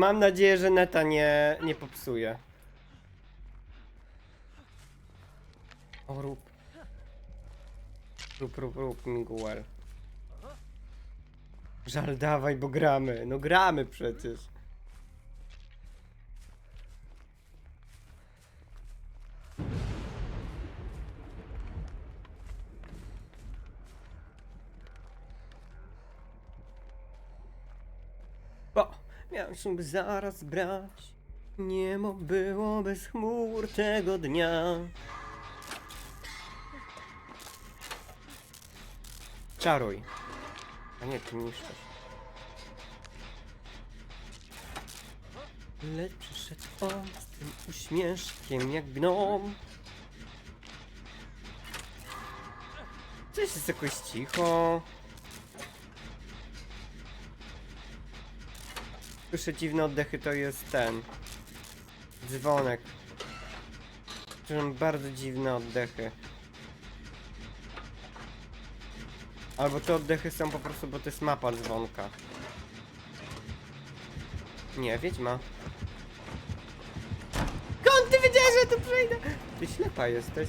Mam nadzieję, że neta nie, nie popsuje. O, rób. Rób, rób, rób, Miguel. Żal, dawaj, bo gramy. No gramy przecież. Miał się zaraz brać. Niemo było bez chmur tego dnia. Czaruj. A nie, ty niszczysz. Lecz przyszedł on z tym uśmieszkiem jak gnom. Coś jest jakoś cicho. Słyszę dziwne oddechy, to jest ten. Dzwonek. Słyszę bardzo dziwne oddechy. Albo te oddechy są po prostu, bo to jest mapa dzwonka. Nie, wiedźma. Skąd ty wiedziałeś, że tu przejdę? Ty ślepa jesteś.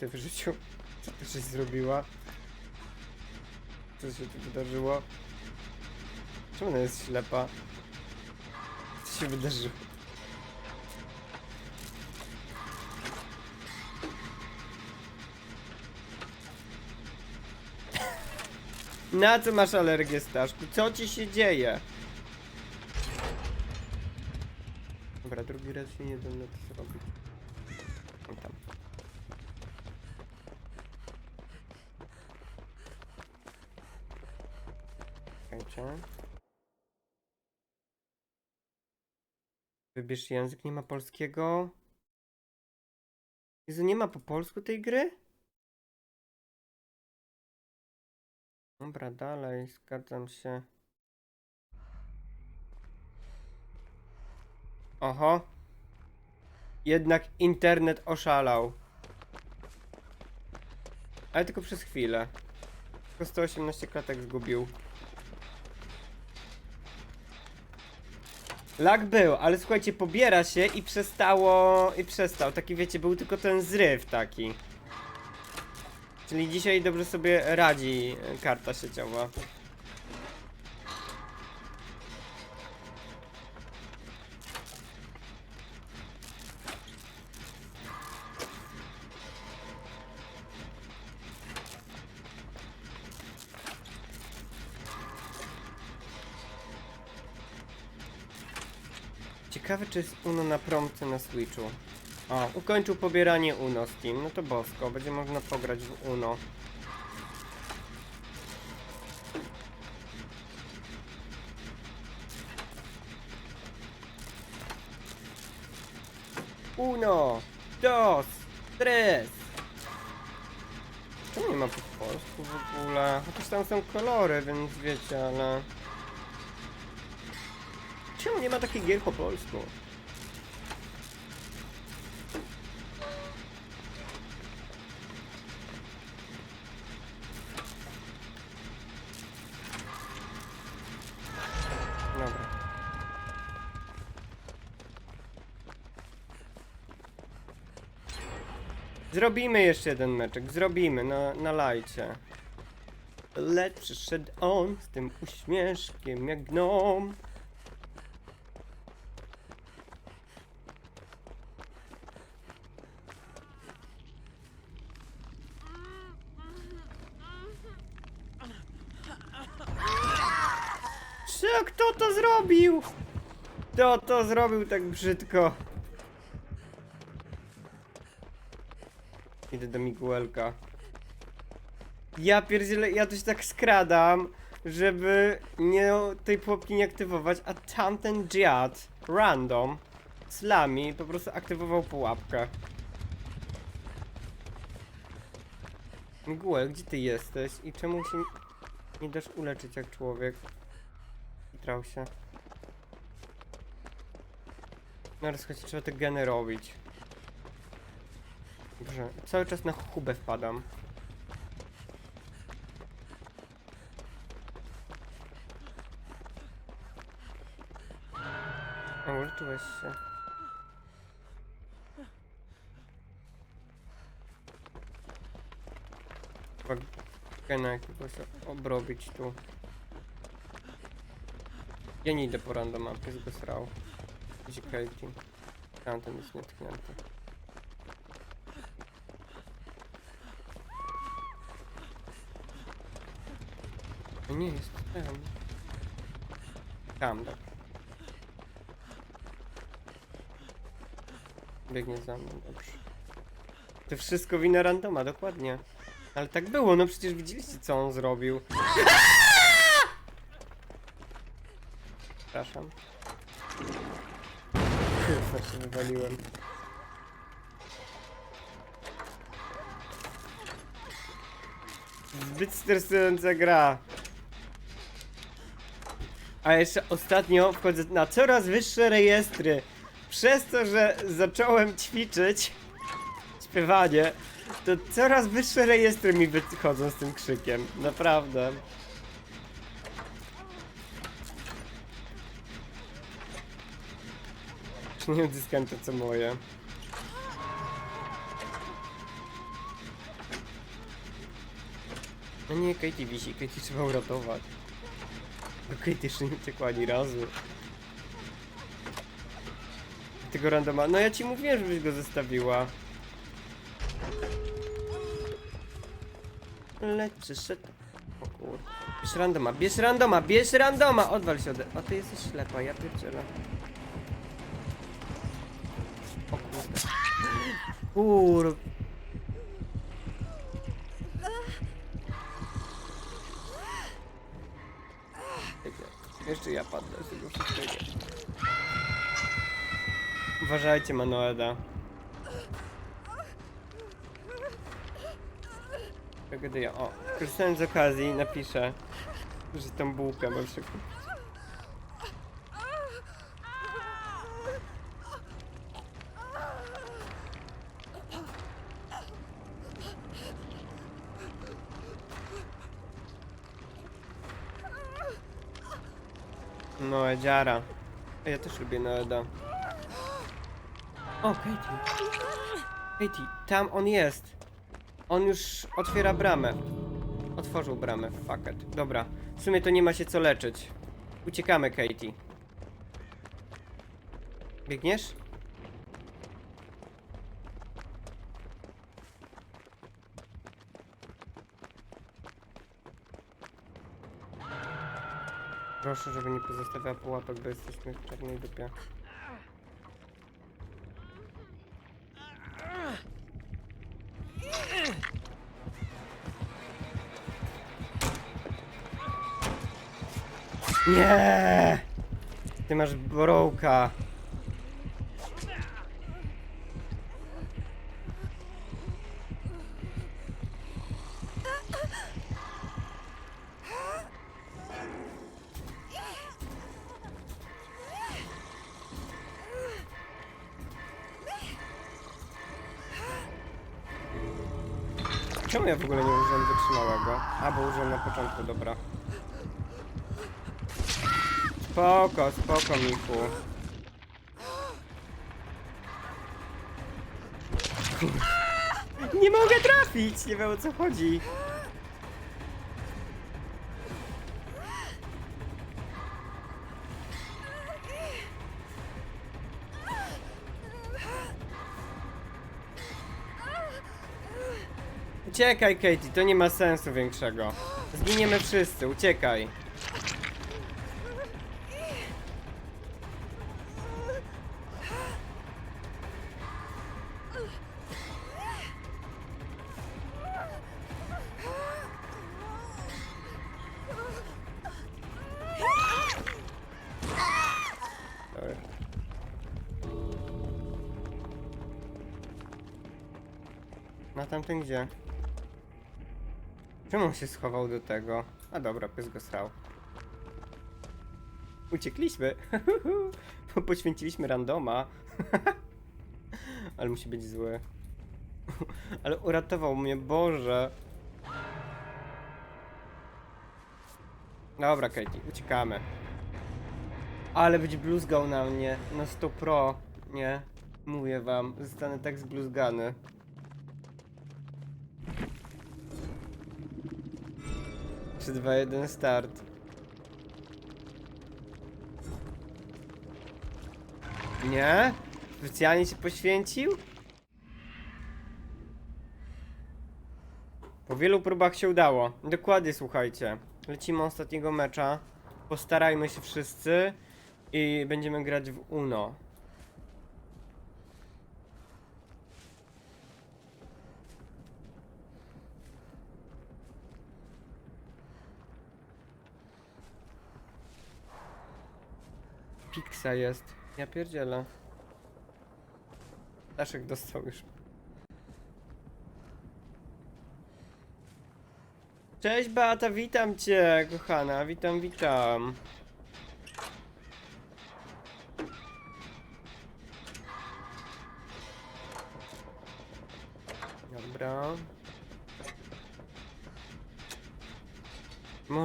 Ty w życiu. Co ty żeś zrobiła? Co się tu wydarzyło? Czemu ona jest ślepa? Co się wydarzyło? Na co masz alergię, Staszku? Co ci się dzieje? Dobra, drugi raz się nie będę to zrobić. O, tam. Wybierz język, nie ma polskiego. Jezu, nie ma po polsku tej gry? Dobra, dalej, zgadzam się. Oho. Jednak internet oszalał. Ale tylko przez chwilę. Tylko 118 klatek zgubił. Lag był, ale słuchajcie, pobiera się i przestało... i przestał. Taki wiecie, był tylko ten zryw taki. Czyli dzisiaj dobrze sobie radzi e, karta sieciowa. Ciekawe czy jest Uno na prompty na Switchu. O, ukończył pobieranie Uno Steam. No to bosko, będzie można pograć w Uno. Uno, dos, tres. Czemu nie ma po polsku w ogóle? Chociaż tam są kolory, więc wiecie, ale... Nie ma takich gier po polsku? Zrobimy jeszcze jeden meczek, zrobimy na, na lajcie. Lecz przyszedł on z tym uśmieszkiem jak gnom. Co? Kto to zrobił? Kto to zrobił tak brzydko? Idę do Miguelka. Ja pierdzielę, ja to się tak skradam, żeby nie tej pułapki nie aktywować, a tamten dziad, random, z po prostu aktywował pułapkę. Miguel, gdzie ty jesteś i czemu się nie dasz uleczyć jak człowiek? Trał się. No słuchajcie, trzeba te geny robić. Dobrze, cały czas na chubę wpadam. weź się. Chyba gena jakiegoś obrobić tu. Ja nie idę po random, a pies go srał. Gdzie Katie? Tamten jest nietknięty. To nie jest tam. Tam, dobra. Biegnie za mną, dobrze. To wszystko wina randoma, dokładnie. Ale tak było, no przecież widzieliście co on zrobił. Przepraszam. Kurwa, się wywaliłem. Zbyt stresująca gra. A jeszcze ostatnio wchodzę na coraz wyższe rejestry. Przez to, że zacząłem ćwiczyć śpiewanie, to coraz wyższe rejestry mi wychodzą z tym krzykiem. Naprawdę. Nie odzyskam to co moje. No nie, Katie wisi, Katie trzeba uratować. Bo Katie jeszcze nie uciekła ani razu. Tego randoma. No ja ci mówiłem, żebyś go zostawiła. Leczy szedł. O kurde. Bierz randoma, bierz randoma, bierz randoma! Odwal się ode... O, ty jesteś ślepa, ja pierdzielę. Kur... Jeszcze ja padnę z tego wszystkiego. Uważajcie, Manuela. Gdy ja, o, korzystając z okazji, napiszę, że tą bułkę muszę kupić. Dziara. A Ja też lubię Noeda. O, Katie. Katie, tam on jest. On już otwiera bramę. Otworzył bramę, fuck it. Dobra, w sumie to nie ma się co leczyć. Uciekamy, Katie. Biegniesz? Proszę, żeby nie pozostawiała pułapek, bo jesteśmy w czarnej dupie. Nie! Ty masz borołka. Czemu ja w ogóle nie użyłem wytrzymałego? A, bo użyłem na początku, dobra. Spoko, spoko, Miku. Nie mogę trafić! Nie wiem o co chodzi. Uciekaj, Katie, to nie ma sensu większego. Zginiemy wszyscy, uciekaj. Na tamten gdzie? Czemu on się schował do tego? A dobra, pies go srał. Uciekliśmy! Poświęciliśmy randoma. Ale musi być zły. Ale uratował mnie, Boże. Dobra, Katie, uciekamy. Ale być bluzgał na mnie. No 100 pro. Nie. Mówię wam. Zostanę tak zbluzgany. Trzy, dwa, jeden, start. Nie? Specjalnie się poświęcił? Po wielu próbach się udało. Dokładnie, słuchajcie. Lecimy ostatniego mecza. Postarajmy się wszyscy i będziemy grać w Uno. Pixa jest. Ja pierdzielę. Daszek dostał już. Cześć Beata, witam cię, kochana, witam, witam.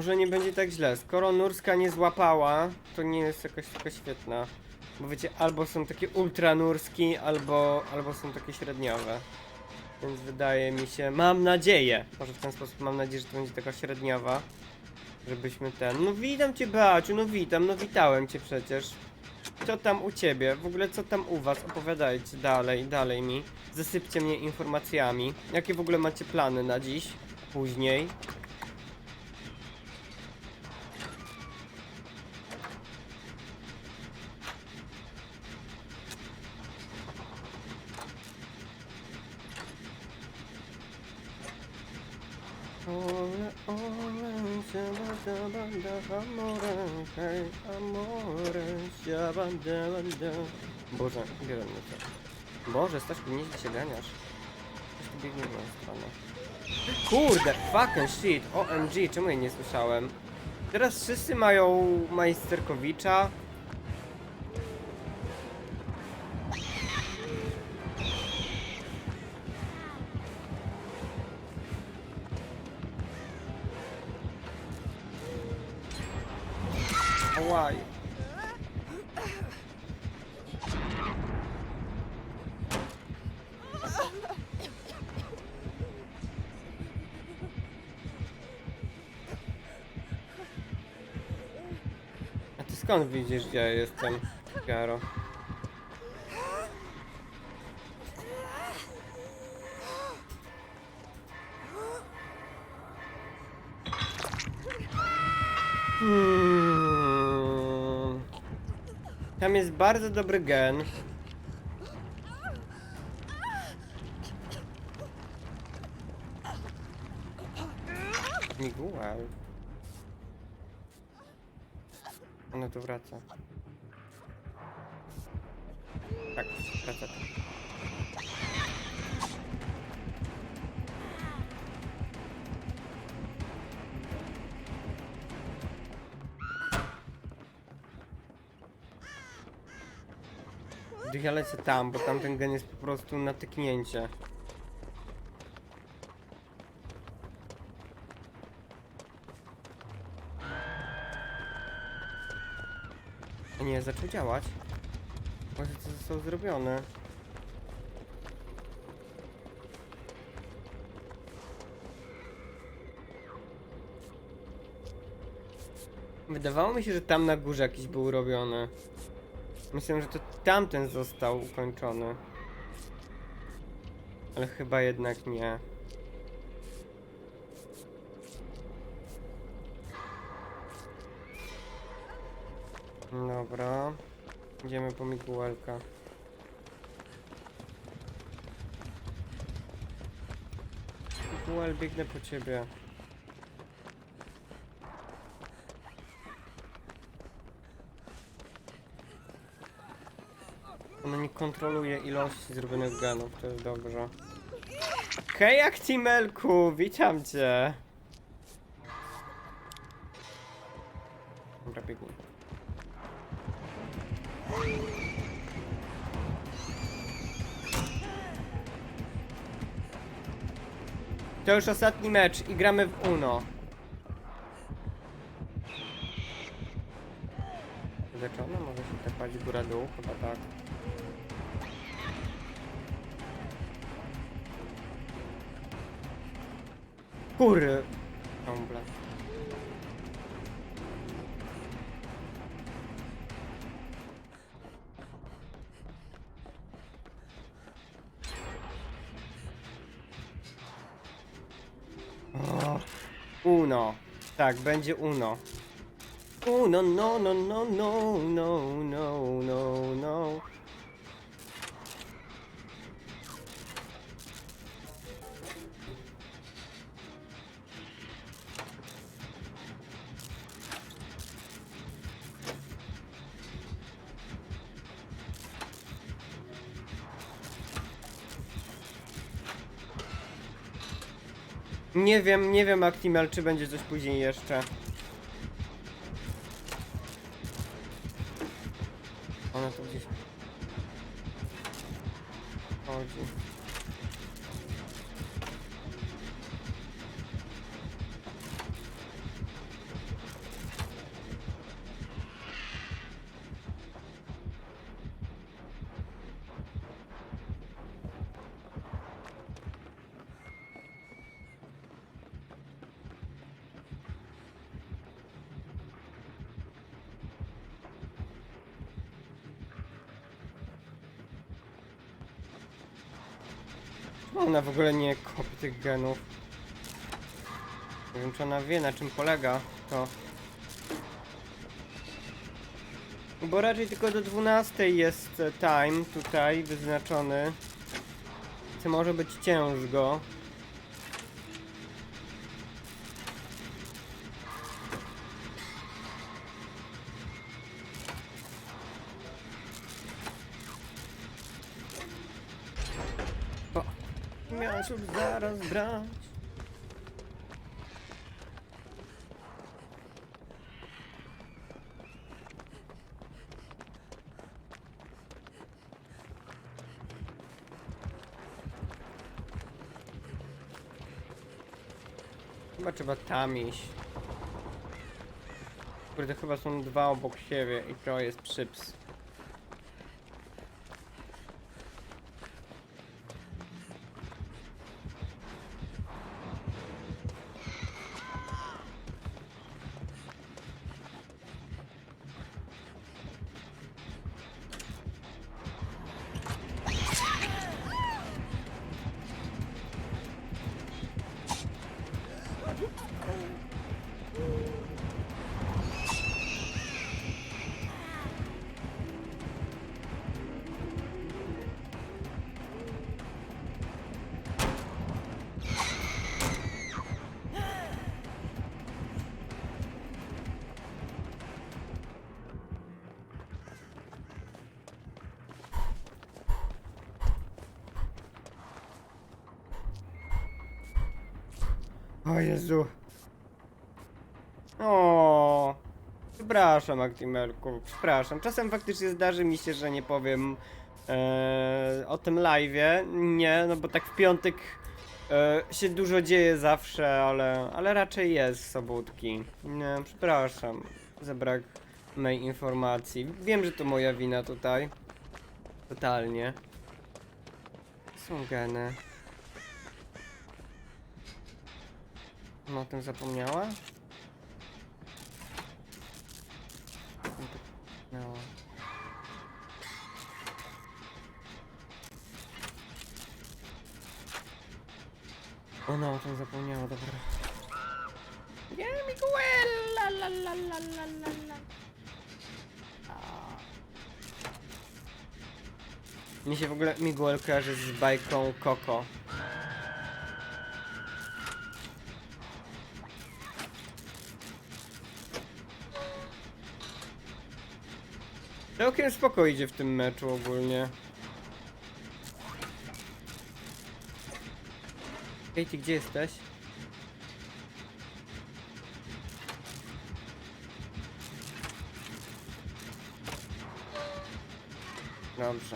Może nie będzie tak źle. Skoro Nurska nie złapała, to nie jest jakaś taka świetna. Bo wiecie, albo są takie ultra Nurski, albo, albo są takie średniowe. Więc wydaje mi się, mam nadzieję, może w ten sposób mam nadzieję, że to będzie taka średniowa, żebyśmy ten, no witam cię Beaciu, no witam, no witałem cię przecież. Co tam u ciebie? W ogóle co tam u was? Opowiadajcie dalej, dalej mi. Zasypcie mnie informacjami. Jakie w ogóle macie plany na dziś? Później. Boże, bierę mnie to. Boże, Staszku, nieźle się ganiasz. Coś tu biegnie w moją stronę. Kurde, fucking shit, OMG, czemu jej nie słyszałem? Teraz wszyscy mają majsterkowicza. Skąd widzisz, gdzie ja jestem, Garo? Hmm. Tam jest bardzo dobry gen. Miguel. Ona tu wraca. Tak, wraca tu. Ja lecę tam, bo tamten gen jest po prostu natyknięcie. Nie, zaczął działać. Może to zostało zrobione. Wydawało mi się, że tam na górze jakiś był robiony. Myślę, że to tamten został ukończony. Ale chyba jednak nie. Dobra. Idziemy po Mikuelka. Mikuel, biegnę po ciebie. Ona nie kontroluje ilości zrobionych genów, to jest dobrze. Hej, Actimelku, witam cię. To już ostatni mecz i gramy w Uno. Leczone skakać góra-dół, chyba tak. Kury! Uno. Tak, będzie Uno. Uno, no, no, no, no, no, no, no, no. Nie wiem, nie wiem Actimel, czy będzie coś później jeszcze. Ona tu gdzieś chodzi. Ona w ogóle nie kopi tych genów. Nie wiem, czy ona wie, na czym polega to. Bo raczej tylko do 12 jest e, time tutaj wyznaczony. Co może być ciężko. Zaraz brać. Chyba trzeba tam iść. Kurde, chyba są dwa obok siebie i to jest przyps. O Jezu. O. Przepraszam, Actimelku, przepraszam. Czasem faktycznie zdarzy mi się, że nie powiem e, o tym live'ie. Nie, no bo tak w piątek e, się dużo dzieje zawsze, ale, ale raczej jest sobótki. Nie, przepraszam za brak mej informacji. Wiem, że to moja wina tutaj. Totalnie. Są geny. No o tym zapomniała? No. Ona o tym zapomniała, dobra. Nie, Miguel! La, la, la, la, la, la, la. Mi się w ogóle Miguel kojarzy z bajką Coco. Całkiem spoko idzie w tym meczu ogólnie. Katie, gdzie jesteś? Dobrze.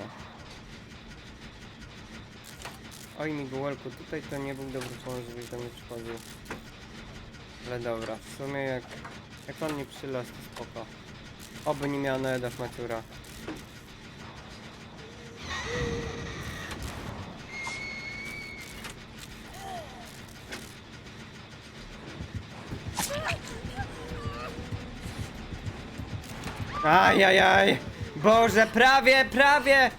Oj, Miguelku, tutaj to nie był dobry pomysł, żebyś do mnie przychodził. Ale dobra, w sumie jak, jak on nie przylas, to spoko. Oby nie miał Noedasz Maciura. Ajajaj! Boże, prawie, prawie!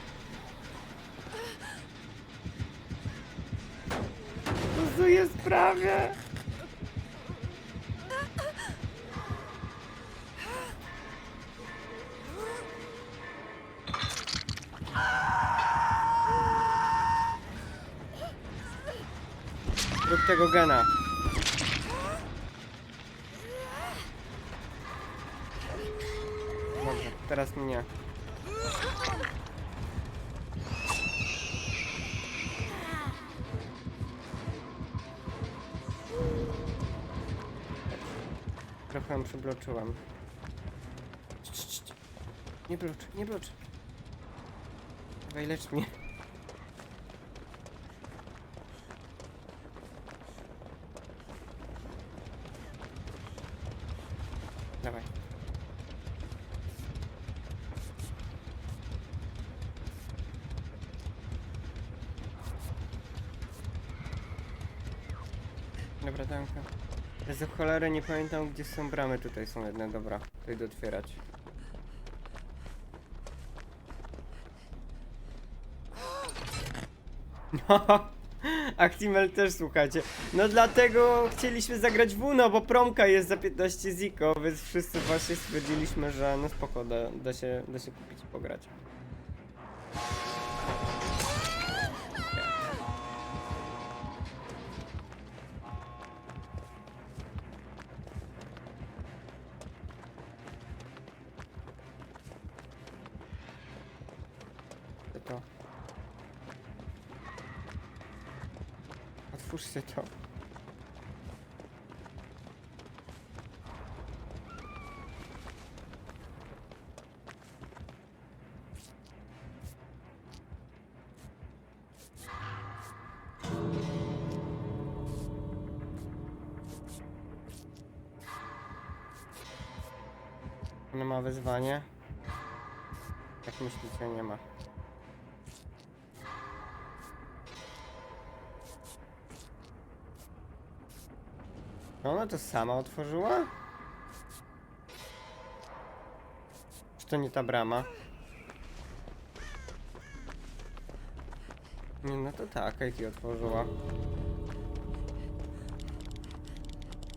To jest prawie! Tego gena. Dobrze, teraz mnie. Trochę ją przybloczyłem. Nie blocz, nie blocz. Dawaj, mnie. Dawaj. Dobra, danka. Ja za cholerę nie pamiętam gdzie są bramy, tutaj są jedne, dobra. To idę otwierać. No, Actimel też słuchajcie. No dlatego chcieliśmy zagrać w Uno, bo promka jest za 15 ziko, więc wszyscy właśnie stwierdziliśmy, że no spoko, da, da, się, da się kupić i pograć. Co to? Otwórzcie to. Nie ma wyzwanie. Jak myślicie, nie ma. Ona to sama otworzyła? Czy to nie ta brama? Nie, no to tak, Katie otworzyła.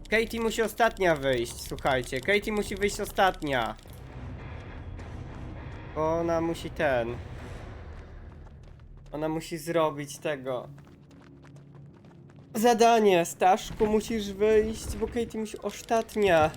Katie musi ostatnia wyjść, słuchajcie. Katie musi wyjść ostatnia. Bo ona musi ten. Ona musi zrobić tego. Zadanie, Staszku, musisz wyjść, bo Katie musi ostatnia.